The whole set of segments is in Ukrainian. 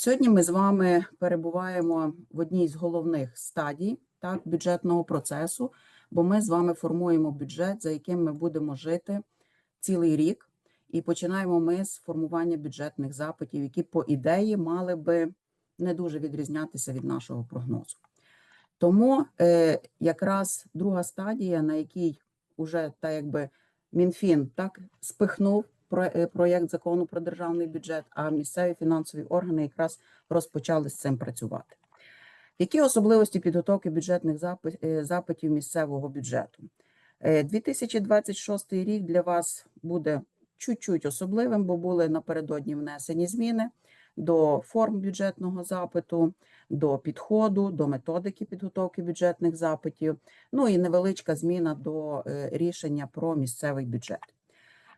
Сьогодні ми з вами перебуваємо в одній з головних стадій так, бюджетного процесу, бо ми з вами формуємо бюджет, за яким ми будемо жити цілий рік. І починаємо ми з формування бюджетних запитів, які, по ідеї, мали би не дуже відрізнятися від нашого прогнозу. Тому е, якраз друга стадія, на якій вже так якби Мінфін так спихнув проєкт закону про державний бюджет, а місцеві фінансові органи якраз розпочали з цим працювати. Які особливості підготовки бюджетних е, запитів місцевого бюджету? Е, 2026 рік для вас буде чуть-чуть особливим, бо були напередодні внесені зміни до форм бюджетного запиту, до підходу, до методики підготовки бюджетних запитів, ну і невеличка зміна до е, рішення про місцевий бюджет.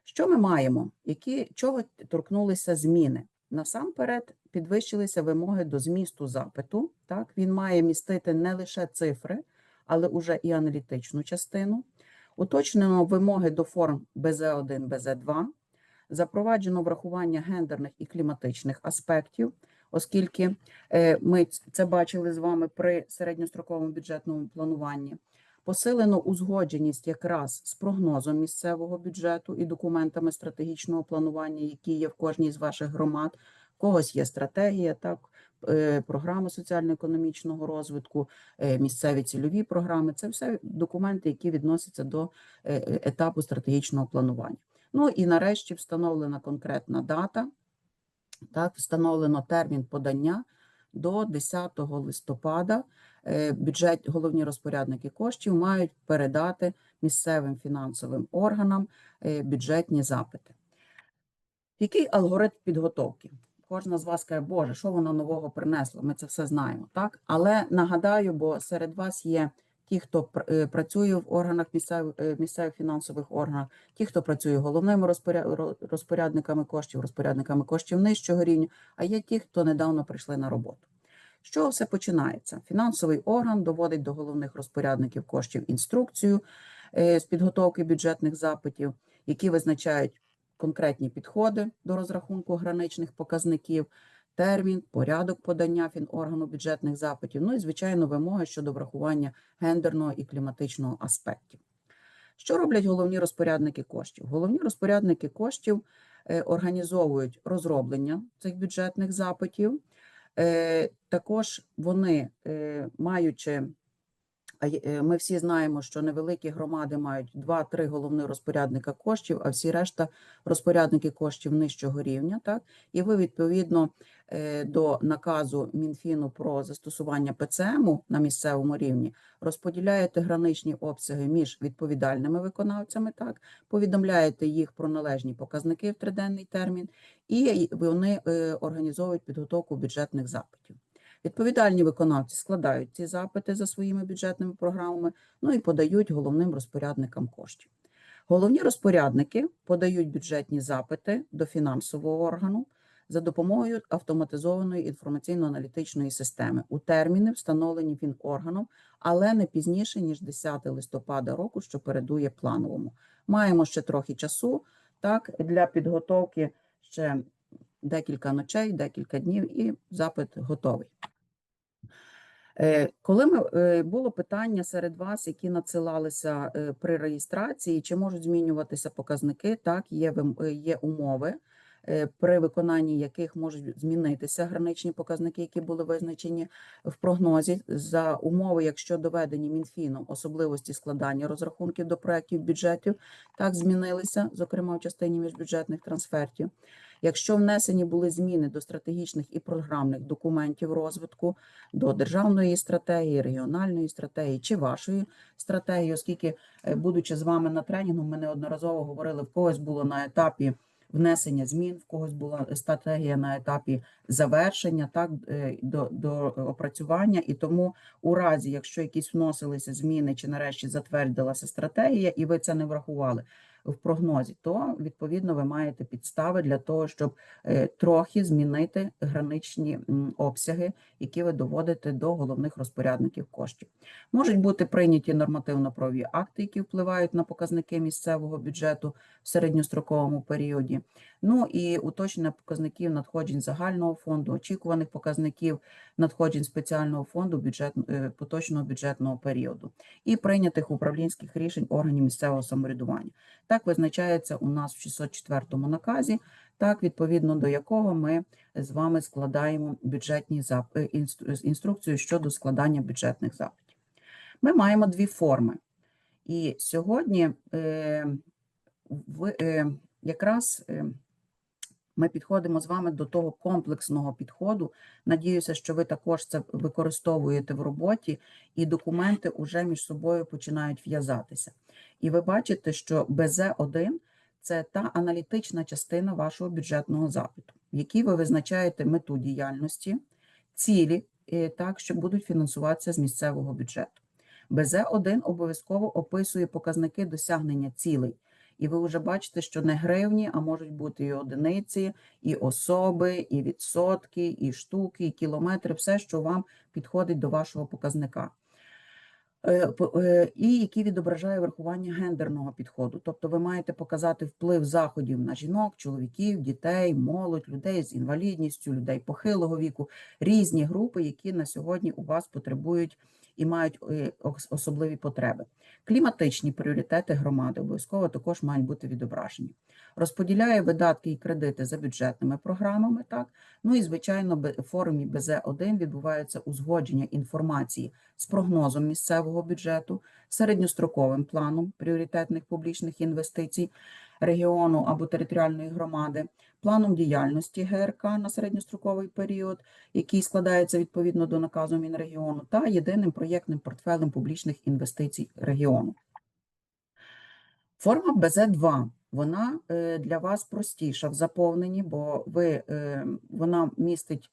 Що ми маємо? Які чого торкнулися зміни? Насамперед підвищилися вимоги до змісту запиту. Так, він має містити не лише цифри, але уже і аналітичну частину. Уточнено вимоги до форм БЗ1, БЗ2, запроваджено врахування гендерних і кліматичних аспектів, оскільки е, ми це бачили з вами при середньостроковому бюджетному плануванні. Посилено узгодженість якраз з прогнозом місцевого бюджету і документами стратегічного планування, які є в кожній з ваших громад. В когось є стратегія, так, е, програми соціально-економічного розвитку, е, місцеві цільові програми. Це все документи, які відносяться до е, етапу стратегічного планування. Ну і нарешті встановлена конкретна дата, так, встановлено термін подання до 10 листопада. Е, Бюджет, головні розпорядники коштів мають передати місцевим фінансовим органам е, бюджетні запити. Який алгоритм підготовки? Кожна з вас каже, Боже, що воно нового принесло? Ми це все знаємо, так? Але нагадаю, бо серед вас є ті, хто е, працює в органах місцевих, місцевих фінансових органах, ті, хто працює головними розпоря- розпорядниками коштів, розпорядниками коштів нижчого рівня, а є ті, хто недавно прийшли на роботу. Чого все починається? Фінансовий орган доводить до головних розпорядників коштів інструкцію е, з підготовки бюджетних запитів, які визначають конкретні підходи до розрахунку граничних показників, термін, порядок подання фіноргану бюджетних запитів, ну і, звичайно, вимоги щодо врахування гендерного і кліматичного аспектів. Що роблять головні розпорядники коштів? Головні розпорядники коштів е, організовують розроблення цих бюджетних запитів. Е, Також вони, е, маючи, ми всі знаємо, що невеликі громади мають 2-3 головних розпорядника коштів, а всі решта розпорядники коштів нижчого рівня. Так? І ви, відповідно, е, до наказу Мінфіну про застосування ПЦМ на місцевому рівні розподіляєте граничні обсяги між відповідальними виконавцями, так? повідомляєте їх про належні показники в триденний термін, і вони е, організовують підготовку бюджетних запитів. Відповідальні виконавці складають ці запити за своїми бюджетними програмами, ну і подають головним розпорядникам коштів. Головні розпорядники подають бюджетні запити до фінансового органу за допомогою автоматизованої інформаційно-аналітичної системи у терміни, встановлені фінорганом, але не пізніше ніж 10 листопада року, що передує плановому. Маємо ще трохи часу так для підготовки ще декілька ночей, декілька днів, і запит готовий. Е, Коли ми е, було питання серед вас, які надсилалися е, при реєстрації, чи можуть змінюватися показники? Так, є є умови, при виконанні яких можуть змінитися граничні показники, які були визначені в прогнозі за умови, якщо доведені Мінфіном особливості складання розрахунків до проєктів бюджетів, так змінилися, зокрема в частині міжбюджетних трансфертів. Якщо внесені були зміни до стратегічних і програмних документів розвитку, до державної стратегії, регіональної стратегії чи вашої стратегії, оскільки, е, будучи з вами на тренінгу, ми неодноразово говорили, в когось було на етапі внесення змін, в когось була стратегія на етапі завершення, так е, до, до опрацювання. І тому, у разі, якщо якісь вносилися зміни, чи нарешті затвердилася стратегія, і ви це не врахували, в прогнозі, то відповідно ви маєте підстави для того, щоб е, трохи змінити граничні обсяги, які ви доводите до головних розпорядників коштів. Можуть бути прийняті нормативно-правові акти, які впливають на показники місцевого бюджету в середньостроковому періоді. Ну і уточнення показників надходжень загального фонду, очікуваних показників надходжень спеціального фонду бюджет, е, поточного бюджетного періоду і прийнятих управлінських рішень органів місцевого самоврядування. Так визначається у нас в 604 наказі, так відповідно до якого ми з вами складаємо бюджетні зап... е, інструкцію щодо складання бюджетних запитів. Ми маємо дві форми. І сьогодні е, в, е, якраз е, ми підходимо з вами до того комплексного підходу. Надіюся, що ви також це використовуєте в роботі, і документи вже між собою починають в'язатися. І ви бачите, що БЗ-1 – це та аналітична частина вашого бюджетного запиту, в якій ви визначаєте мету діяльності, цілі, е, так, що будуть фінансуватися з місцевого бюджету. БЗ-1 обов'язково описує показники досягнення цілей. І ви вже бачите, що не гривні, а можуть бути і одиниці, і особи, і відсотки, і штуки, і кілометри, все, що вам підходить до вашого показника. Е, е, І який відображає врахування гендерного підходу. Тобто ви маєте показати вплив заходів на жінок, чоловіків, дітей, молодь, людей з інвалідністю, людей похилого віку, різні групи, які на сьогодні у вас потребують і мають е, особливі потреби. Кліматичні пріоритети громади обов'язково також мають бути відображені. Розподіляє видатки і кредити за бюджетними програмами. Так ну і звичайно, в форумі БЗ-1 відбувається узгодження інформації з прогнозом місцевого бюджету, середньостроковим планом пріоритетних публічних інвестицій регіону або територіальної громади, планом діяльності ГРК на середньостроковий період, який складається відповідно до наказу Мінрегіону, та єдиним проєктним портфелем публічних інвестицій регіону. Форма БЗ-2, вона е, для вас простіша в заповненні, бо ви, е, вона містить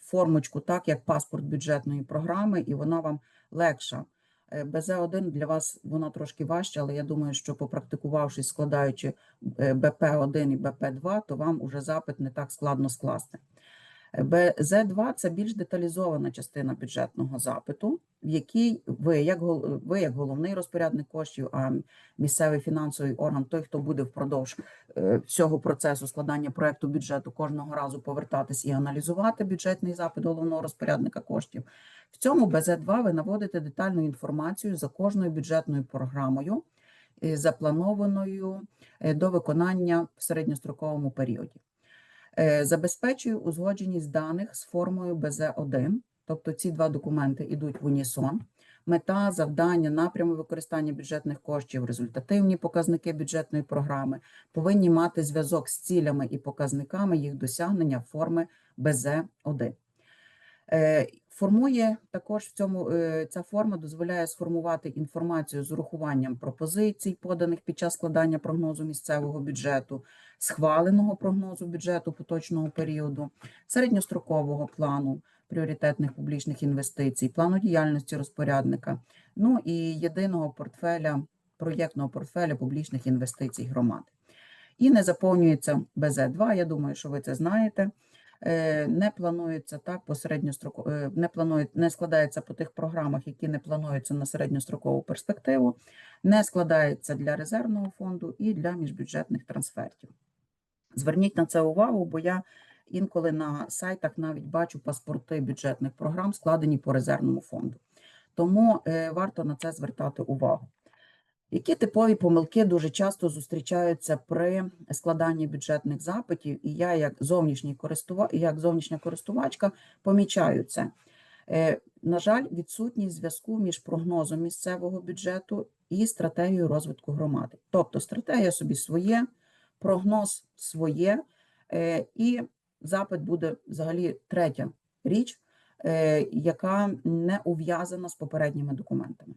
формочку так, як паспорт бюджетної програми, і вона вам легша. Е, БЗ-1 для вас вона трошки важча, але я думаю, що попрактикувавшись, складаючи е, БП-1 і БП-2, то вам уже запит не так складно скласти. Е, БЗ-2 – це більш деталізована частина бюджетного запиту, в якій ви як, ви як головний розпорядник коштів, а місцевий фінансовий орган, той, хто буде впродовж е, всього процесу складання проекту бюджету кожного разу повертатись і аналізувати бюджетний запит головного розпорядника коштів. В цьому БЗ-2 ви наводите детальну інформацію за кожною бюджетною програмою, е, запланованою е, до виконання в середньостроковому періоді. Е, Забезпечує узгодженість даних з формою БЗ-1, тобто ці два документи йдуть в унісон. Мета, завдання, напрями використання бюджетних коштів, результативні показники бюджетної програми повинні мати зв'язок з цілями і показниками їх досягнення форми БЗ-1. Формує також в цьому е, ця форма дозволяє сформувати інформацію з урахуванням пропозицій, поданих під час складання прогнозу місцевого бюджету, схваленого прогнозу бюджету поточного періоду, середньострокового плану пріоритетних публічних інвестицій, плану діяльності розпорядника, ну і єдиного портфеля, проєктного портфеля публічних інвестицій громади. І не заповнюється БЗ-2, я думаю, що ви це знаєте. Е, Не планується так по середньостроку, е, не планує, не складається по тих програмах, які не плануються на середньострокову перспективу, не складається для резервного фонду і для міжбюджетних трансфертів. Зверніть на це увагу, бо я інколи на сайтах навіть бачу паспорти бюджетних програм, складені по резервному фонду. Тому е, варто на це звертати увагу. Які типові помилки дуже часто зустрічаються при складанні бюджетних запитів, і я, як зовнішній користува... як зовнішня користувачка, помічаю це. Е, На жаль, відсутність зв'язку між прогнозом місцевого бюджету і стратегією розвитку громади. Тобто стратегія собі своє, прогноз своє, е, і запит буде взагалі третя річ, е, яка не ув'язана з попередніми документами.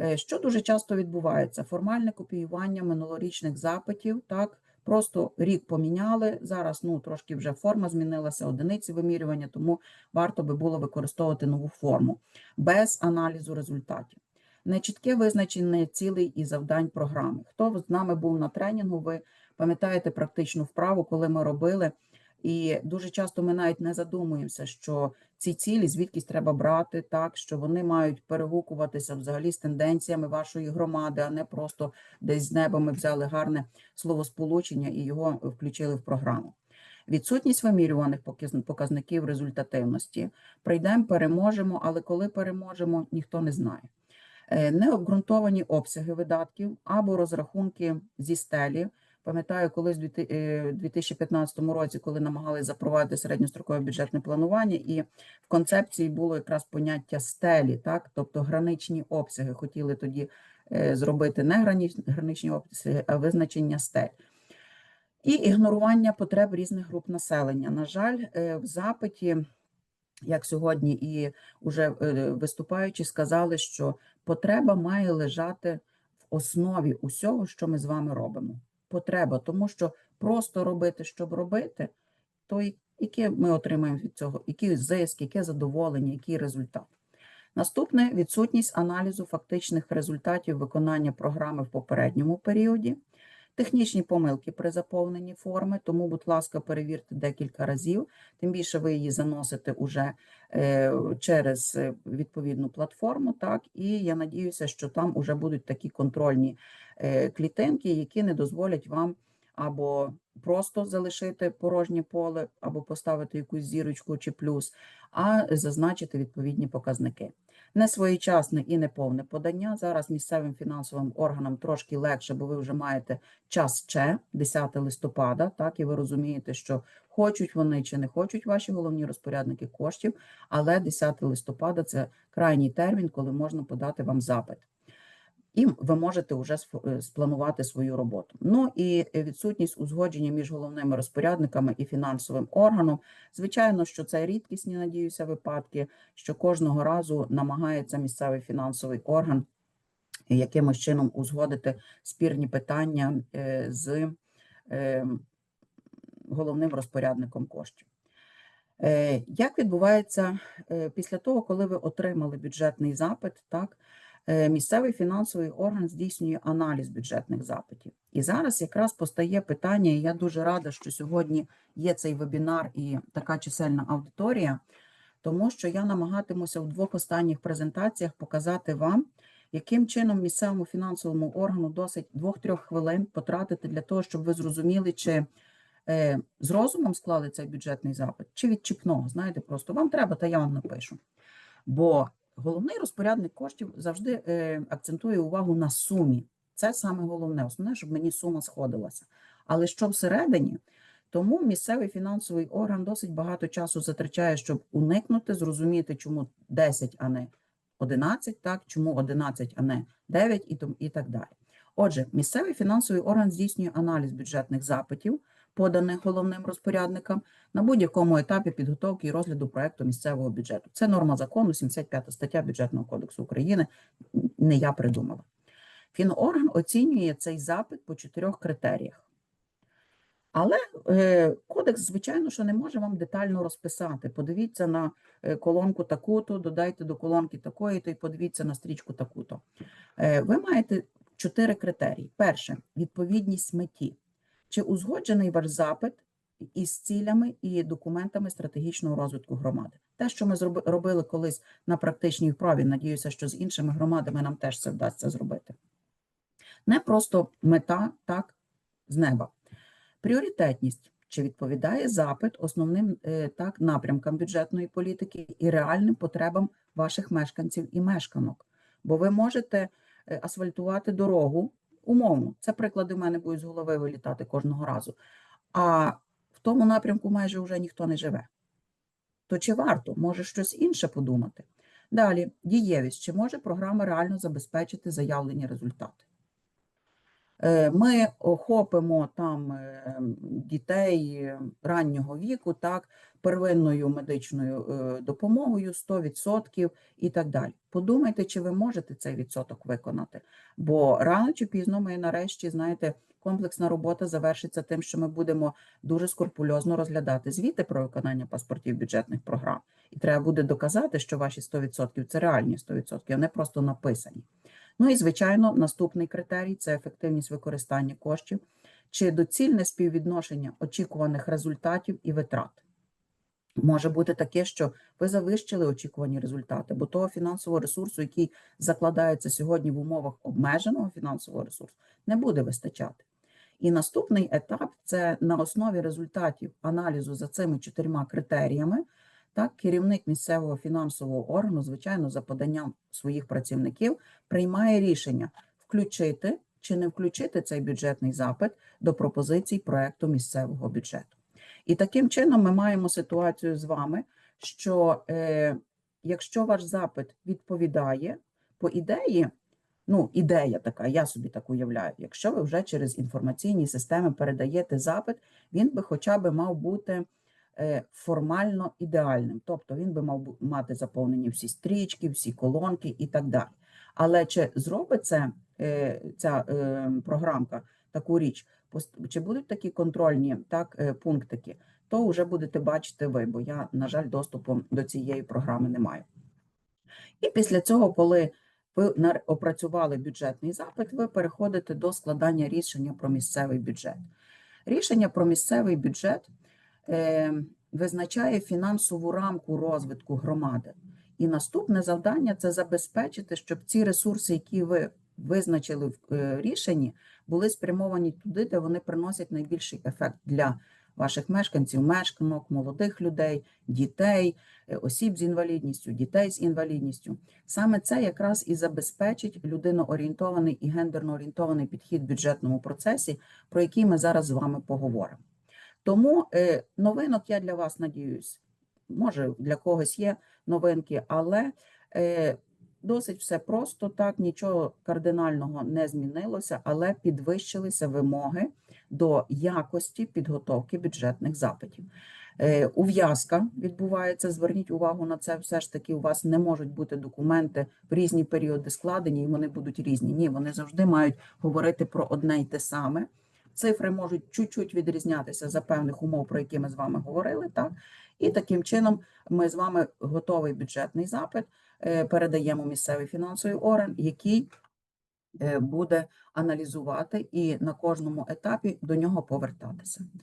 Е, Що дуже часто відбувається? Формальне копіювання минулорічних запитів, так, просто рік поміняли, зараз ну, трошки вже форма змінилася, одиниці вимірювання, тому варто би було використовувати нову форму без аналізу результатів. Нечітке визначення цілей і завдань програми. Хто з нами був на тренінгу, ви пам'ятаєте практичну вправу, коли ми робили. І дуже часто ми навіть не задумуємося, що ці цілі звідкись треба брати, так що вони мають перегукуватися взагалі з тенденціями вашої громади, а не просто десь з неба ми взяли гарне словосполучення і його включили в програму. Відсутність вимірюваних показ- показників результативності. Прийдемо, переможемо, але коли переможемо, ніхто не знає. Е, Необґрунтовані обсяги видатків або розрахунки зі стелі. Пам'ятаю, колись е, 2015 році, коли намагалися запровадити середньострокове бюджетне планування, і в концепції було якраз поняття стелі, так, тобто граничні обсяги. Хотіли тоді е, зробити не граничні обсяги, а визначення стель. І ігнорування потреб різних груп населення. На жаль, е, в запиті, як сьогодні і вже виступаючі сказали, що потреба має лежати в основі усього, що ми з вами робимо. Потреба, тому що просто робити, щоб робити, то яке ми отримаємо від цього, який зиск, яке задоволення, який результат. Наступне відсутність аналізу фактичних результатів виконання програми в попередньому періоді. Технічні помилки при заповненні форми, тому, будь ласка, перевірте декілька разів. Тим більше ви її заносите уже е, через е, відповідну платформу. Так, і я надіюся, що там уже будуть такі контрольні клітинки, які не дозволять вам або просто залишити порожнє поле, або поставити якусь зірочку чи плюс, а зазначити відповідні показники. Несвоєчасне і неповне подання. Зараз місцевим фінансовим органам трошки легше, бо ви вже маєте час ще 10 листопада, так і ви розумієте, що хочуть вони чи не хочуть ваші головні розпорядники коштів, але 10 листопада це крайній термін, коли можна подати вам запит. І ви можете вже е, спланувати свою роботу. Ну і е, відсутність узгодження між головними розпорядниками і фінансовим органом. Звичайно, що це рідкісні, надіюся, випадки, що кожного разу намагається місцевий фінансовий орган якимось чином узгодити спірні питання е, з головним розпорядником коштів. Як відбувається після того, коли ви отримали бюджетний запит, так, місцевий фінансовий орган здійснює аналіз бюджетних запитів. І зараз якраз постає питання, і я дуже рада, що сьогодні є цей вебінар і така чисельна аудиторія, тому що я намагатимуся в двох останніх презентаціях показати вам, яким чином місцевому фінансовому органу досить 2-3 хвилин потратити для того, щоб ви зрозуміли, чи е, з розумом склали цей бюджетний запит, чи від чіпного. Знаєте, просто вам треба, та я вам напишу. Бо головний розпорядник коштів завжди е, акцентує увагу на сумі. Це саме головне, основне, щоб мені сума сходилася. Але що всередині, тому місцевий фінансовий орган досить багато часу затрачає, щоб уникнути, зрозуміти, чому 10, а не 11, так, чому 11, а не 9 і, так далі. Отже, місцевий фінансовий орган здійснює аналіз бюджетних запитів, поданих головним розпорядникам на будь-якому етапі підготовки і розгляду проекту місцевого бюджету. Це норма закону, 75 стаття Бюджетного кодексу України. Не я придумала. Фінорган оцінює цей запит по чотирьох критеріях. Але е, кодекс, звичайно, що не може вам детально розписати. Подивіться на е, колонку таку-то, додайте до колонки такої, то і подивіться на стрічку таку-то. Е, ви маєте чотири критерії. Перше відповідність меті. Чи узгоджений ваш запит із цілями і документами стратегічного розвитку громади? Те, що ми робили колись на практичній вправі, надіюся, що з іншими громадами нам теж це вдасться зробити. Не просто мета так з неба. Пріоритетність. Чи відповідає запит основним е, так напрямкам бюджетної політики і реальним потребам ваших мешканців і мешканок? Бо ви можете е, асфальтувати дорогу умовно. Це приклади в мене будуть з голови вилітати кожного разу. А в тому напрямку майже вже ніхто не живе. То чи варто? Може щось інше подумати? Далі, дієвість. Чи може програма реально забезпечити заявлені результати? Е, Ми охопимо там е, дітей е, раннього віку, так, первинною медичною допомогою 100% і так далі. Подумайте, чи ви можете цей відсоток виконати. Бо рано чи пізно ми нарешті, знаєте, комплексна робота завершиться тим, що ми будемо дуже скрупульозно розглядати звіти про виконання паспортів бюджетних програм. І треба буде доказати, що ваші 100% це реальні 100%, а не просто написані. Ну і, звичайно, наступний критерій це ефективність використання коштів чи доцільне співвідношення очікуваних результатів і витрат. Може бути таке, що ви завищили очікувані результати, бо того фінансового ресурсу, який закладається сьогодні в умовах обмеженого фінансового ресурсу, не буде вистачати. І наступний етап це на основі результатів аналізу за цими чотирма критеріями. Так, керівник місцевого фінансового органу, звичайно, за поданням своїх працівників, приймає рішення включити чи не включити цей бюджетний запит до пропозицій проекту місцевого бюджету. І таким чином ми маємо ситуацію з вами, що е, якщо ваш запит відповідає, по ідеї, ну, ідея така, я собі так уявляю, якщо ви вже через інформаційні системи передаєте запит, він би хоча б мав бути формально ідеальним. Тобто він би мав мати заповнені всі стрічки, всі колонки і так далі. Але чи зробить це е, ця е, програмка таку річ, чи будуть такі контрольні так, е, пунктики, то вже будете бачити ви, бо я, на жаль, доступу до цієї програми не маю. І після цього, коли ви опрацювали бюджетний запит, ви переходите до складання рішення про місцевий бюджет. Рішення про місцевий бюджет е, визначає фінансову рамку розвитку громади. І наступне завдання це забезпечити, щоб ці ресурси, які ви визначили в е, рішенні, були спрямовані туди, де вони приносять найбільший ефект для ваших мешканців, мешканок, молодих людей, дітей, е, осіб з інвалідністю, дітей з інвалідністю. Саме це якраз і забезпечить людиноорієнтований і гендерно орієнтований підхід в бюджетному процесі, про який ми зараз з вами поговоримо. Тому е, новинок я для вас надіюсь, може для когось є новинки, але е, досить все просто так, нічого кардинального не змінилося, але підвищилися вимоги до якості підготовки бюджетних запитів. Е, Ув'язка відбувається. Зверніть увагу на це. Все ж таки, у вас не можуть бути документи в різні періоди складені, і вони будуть різні. Ні, вони завжди мають говорити про одне й те саме. Цифри можуть чуть-чуть відрізнятися за певних умов, про які ми з вами говорили. Так і таким чином ми з вами готовий бюджетний запит е, передаємо місцевий фінансовий орган, який е, буде аналізувати і на кожному етапі до нього повертатися.